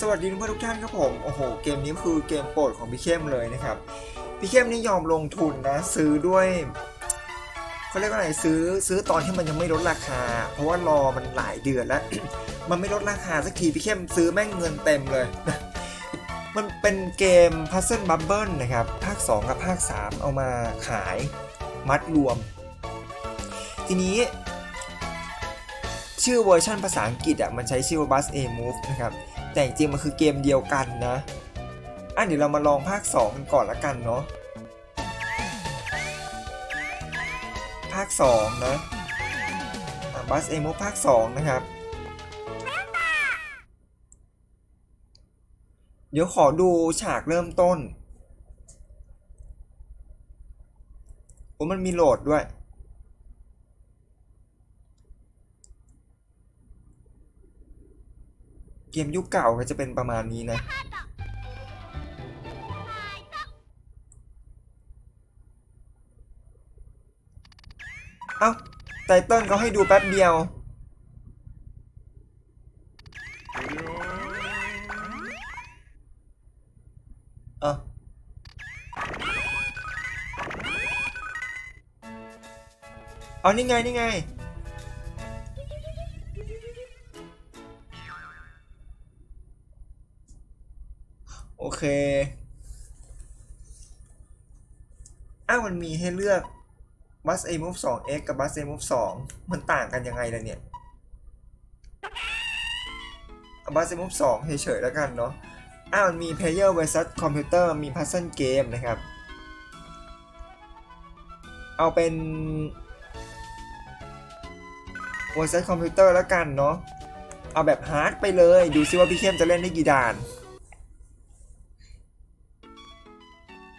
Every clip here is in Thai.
สวัสดีเพื่อนทุกท่านครับผมโอ้โหเกมนี้คือเกมโปรดของพี่เข้มเลยนะครับพี่เข้มนี่ยอมลงทุนนะซื้อด้วยเขาเรียกว่าอะไรซื้อซื้อตอนที่มันยังไม่ลดราคา เพราะว่ารอมันหลายเดือนแล้ว มันไม่ลดราคาสักทีพี่เข้มซื้อแม่งเงินเต็มเลย มันเป็นเกม Puzzle Bubble นะครับ ภาค 2 กับภาค 3 เอามาขายมัดรวม ทีนี้ ชื่อเวอร์ชันภาษาอังกฤษอะมันใช้ชื่อว่า Bus A Move นะครับ แต่จริงๆมันคือเกมเดียวกันนะอะเดี๋ยวเรามาลองภาค 2 กันก่อนละกันเนาะภาค 2 นะบัสเอ o ภาค 2 นะครับ เดี๋ยวขอดูฉากเริ่มต้นโอ้มันมีโหลดด้วย กมยุคเก่าก็จะเป็นประมาณนี้นะ เอ้า ไตเติ้ลเขาให้ดูแป๊บเดียว เอ้าเอานี่ไง นี่ไง โอเค อ้าวมันมีให้เลือก Bus A Move 2 X กับ Bus A Move 2มันต่างกันยังไงล่ะเนี่ยเอา Bus A Move 2เฉยๆแล้วกันเนาะ อ้าวมันมี Player vs Computer มี Puzzle Game นะครับ เอาเป็น vs Computer แล้วกันเนาะ เอาแบบฮาร์ดไปเลย ดูซิว่าพี่เข้มจะเล่นได้กี่ด่าน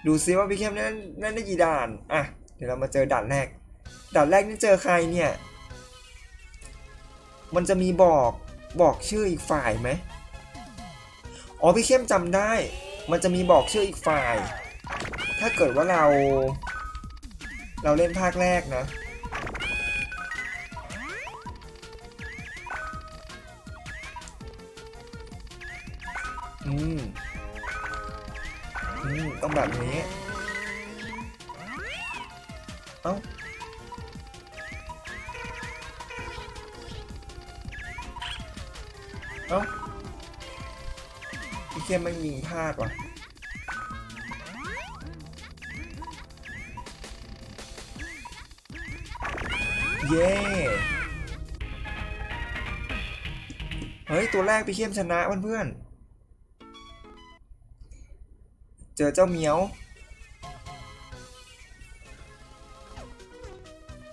ดูซิว่าพี่เข้มเล่นเล่นได้กี่ด่าน อะ เดี๋ยวเรามาเจอด่านแรก ด่านแรกนี่เจอใครเนี่ย มันจะมีบอกบอกชื่ออีกฝ่ายไหมอ๋อพี่เข้มจำได้ มันจะมีบอกชื่ออีกฝ่าย ถ้าเกิดว่าเรา เราเล่นภาคแรกนะ อืม ต้องแบบนี้ เอ้าเอ้าพี่เข้มไม่ยิงพลาดว่ะเย้เฮ้ย ตัวแรกพี่เข้มชนะเพื่อนๆ เจอเจ้าเหมียว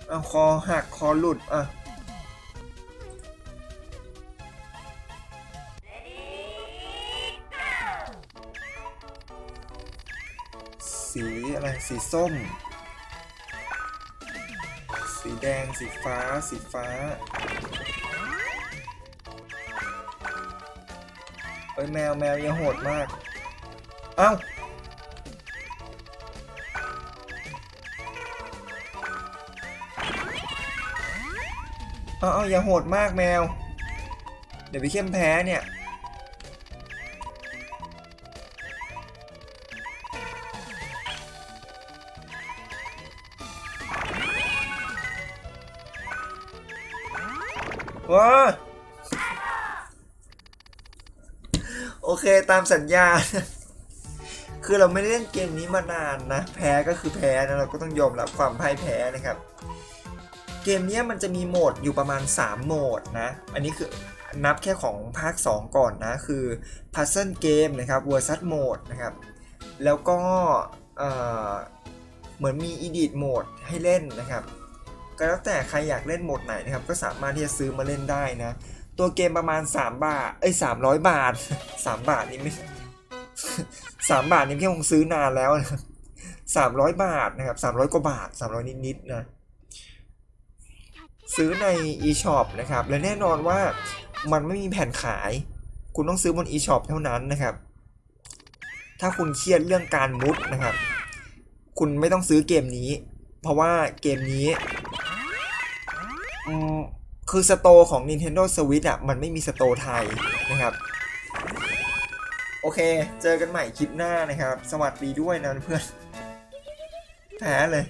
เอาคอหักคอหลุดอะสีอะไรสีส้ม สีแดงสีฟ้า สีฟ้า เอ้ยแมวแมวยังโหดมาก เอ้า เอาเอาอย่าโหดมากแมว เดี๋ยวพี่เข้มแพ้เนี่ย ว้า โอเคตามสัญญา คือเราไม่ได้เล่นเกมนี้มานานนะ แพ้ก็คือแพ้นะ เราก็ต้องยอมรับความพ่ายแพ้นะครับ เกมนี้มันจะมีโหมดอยู่ประมาณ 3 โหมดนะ อันนี้คือนับแค่ของภาค 2 ก่อนนะ คือ Puzzle Game นะครับ Versus Mode นะครับ แล้วก็เหมือนมี Edit Mode ให้เล่นนะครับ ก็แล้วแต่ใครอยากเล่นโหมดไหนนะครับ ก็สามารถที่จะซื้อมาเล่นได้นะ ตัวเกมประมาณ 3 บาท เอ้ย 300 บาท 3 บาทนี่ไม่3บาทนี่พี่คงซื้อนานแล้วนะครับ300 บาทนะครับ300 กว่าบาท 300 นิดๆนะ ซื้อใน eShop นะครับ และแน่นอนว่ามันไม่มีแผ่นขาย คุณต้องซื้อบน eShop เท่านั้นนะครับ ถ้าคุณเครียดเรื่องการมุดนะครับ คุณไม่ต้องซื้อเกมนี้ เพราะว่าเกมนี้คือสโตร์ของ Nintendo Switch อะ มันไม่มีสโตร์ไทยนะครับ โอเค เจอกันใหม่คลิปหน้านะครับ สวัสดีด้วยนะเพื่อนแพ้เลย